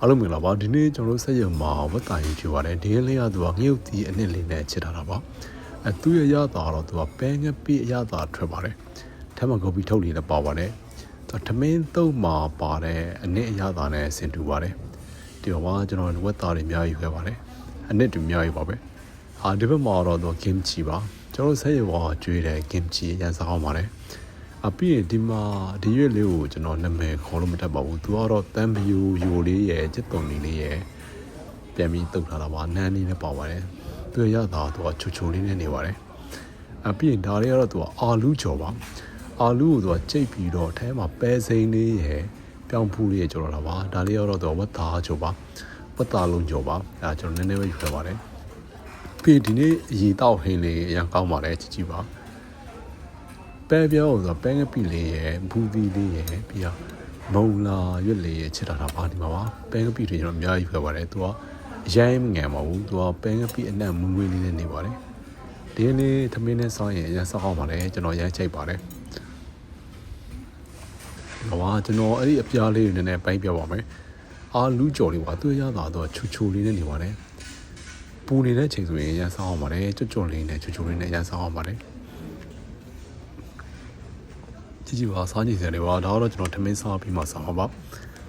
အားလုံးမင်္ဂလာပါဒီနေ့ကျွန်တော်တို့ဆက်ရုံမှာဝတ်တာရေးကြည့်ပါတယ်ဒီလေးကသူကငရုတ်တီအနှစ်လေးနဲ့ချစ်ထားတာပါအဲသူရဲ့ရတာတော့သူကပဲငပိအရတာထွက်ပါတယ်ထပ်မကုတ်ပြီးထုတ်လေးလည်းပါပါတယ်သူထမင်းသုံးမှာပါတဲ့အနှစ်အရတာနဲ့ဆင်တူပါတယ်ဒီတော့ကျွန်တော်ဝတ်တာတွေအများကြီးခဲ့ပါတယ်အနှစ်တူအများကြီးပါပဲဟာဒီဘက်မှာတော့သူကင်ချီပါကျွန်တော်ဆက်ရုံကကျွေးတယ်ကင်ချီအရင်စားအောင်ပါတယ် အပြီးရင်ဒီမှာဒီရွက်လေးကိုကျွန်တော်နာမည်ခေါ်လို့မတတ်ပါဘူး။ तू ကတော့တန်ပယူယူလေးရယ်จิตတုံလေးလေးရယ်ပြန်ပြီးတုတ်ထားတာပါနန်းလေးနဲ့ပါပါတယ်။သူရတာသူကချိုချိုလေးနဲ့နေပါတယ်။အပြီးရင်ဒါလေးကတော့သူကအာလူးကြော်ပါ။အာလူးကိုသူကကြိတ်ပြီးတော့အဲမှာပဲစိမ်းလေးရယ်ပြောင်းဖူးလေးရယ်ကြော်လာတာပါ။ဒါလေးကတော့သူကဝတ်သားကြော်ပါ။ဝတ်သားလုံးကြော်ပါ။အဲကျွန်တော်နည်းနည်းပဲယူခဲ့ပါတယ်။ပြီးဒီနေ့ရေတောက်ဟင်းလေးအရင်ကောင်းပါတယ်ကြည့်ကြည့်ပါ။ ပဲပြောဆိုတော့ပဲငပိလေးရယ်ဘူးသီးလေးရယ်ပြီးတော့မုံလာရွက်လေးရယ်ချစ်တာတာပါဒီမှာပါပဲငပိတွေကျွန်တော်အများကြီးပြပါတယ်သူကအရင်မငယ်ပါဘူးသူကပဲငပိအနက်မူမွေးလေးနဲ့နေပါတယ်ဒီနေ့သမင်းနဲ့ဆောင်းရင်အရင်ဆောက်အောင်ပါတယ်ကျွန်တော်ရမ်းချိတ်ပါတယ်ဟောကျွန်တော်အဲ့ဒီအပြားလေးတွေနည်းနည်းပိုင်းပြပါမယ်အာလူးကြော်လေးပါသူရတာတော့ချူချူလေးနဲ့နေပါတယ်ပူနေတဲ့ချိန်ဆိုရင်ရမ်းဆောင်းအောင်ပါတယ်ကြွကြွလေးနဲ့ချူချူလေးနဲ့ရမ်းဆောင်းအောင်ပါတယ် ကြည့်ကြည့်ပါစားကြည့်စရာတွေပါဒါတော့ကျွန်တော်ထမင်းစားပြီးမှစားပါပါ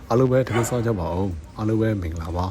အားလုံးပဲထမင်းစားကြပါဦးအားလုံးပဲမင်္ဂလာပါ